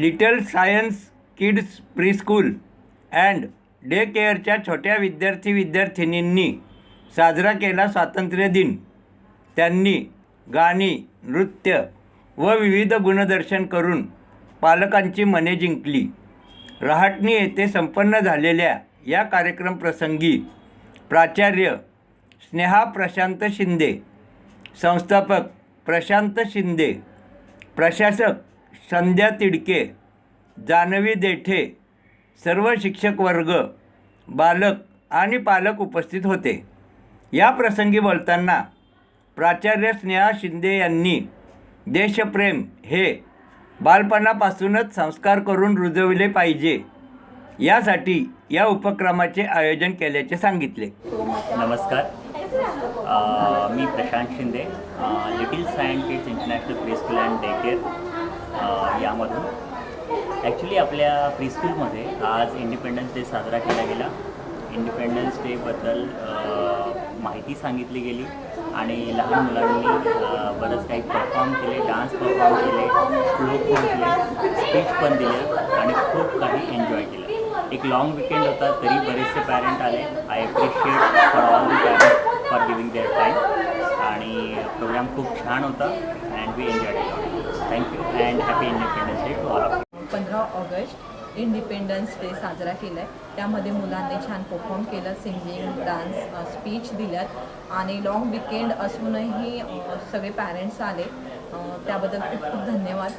Little science kids preschool and day केअरच्या छोट्या विद्यार्थी विद्यार्थिनींनी साजरा केला स्वातंत्र्य दिन. त्यांनी गाणी नृत्य व विविध गुणदर्शन करून पालकांची मने जिंकली. रहाटणी येथे संपन्न झालेल्या या कार्यक्रमप्रसंगी प्राचार्य स्नेहा प्रशांत शिंदे संस्थापक प्रशांत शिंदे प्रशासक संध्या तिडके जानवी देठे सर्व शिक्षक वर्ग बालक आणि पालक उपस्थित होते. या प्रसंगी बोलताना प्राचार्य स्नेहा शिंदे यांनी देशप्रेम हे बालपणापासूनच संस्कार करून रुजविले पाहिजे यासाठी या उपक्रमाचे आयोजन केल्याचे सांगितले. नमस्कार. मी Prashant Shinde little science kids international preschool and day care यामधून. ॲक्च्युली आपल्या प्रीस्कूलमध्ये आज इंडिपेंडन्स डे साजरा केला गेला. इंडिपेंडन्स डेबद्दल माहिती सांगितली गेली आणि लहान मुलांनी बरंच काही परफॉर्म केले डान्स परफॉर्म केले फ्लोक पण केले स्पीच पण दिले आणि खूप काही एन्जॉय केलं. एक लॉंग विकेंड होता तरी बरेचसे पॅरेंट आले. I appreciate for all the parent for giving their time आणि प्रोग्राम खूप छान होता and we enjoy thank you and happy independence day to all of पंधरा ऑगस्ट इंडिपेंडन्स डे साजरा केला आहे त्यामध्ये मुलांनी छान परफॉर्म केलं सिंगिंग डान्स स्पीच दिल्यात. आणि लॉंग विकेंड असूनही सगळे पॅरेंट्स आले. त्याबद्दल खूप खूप धन्यवाद.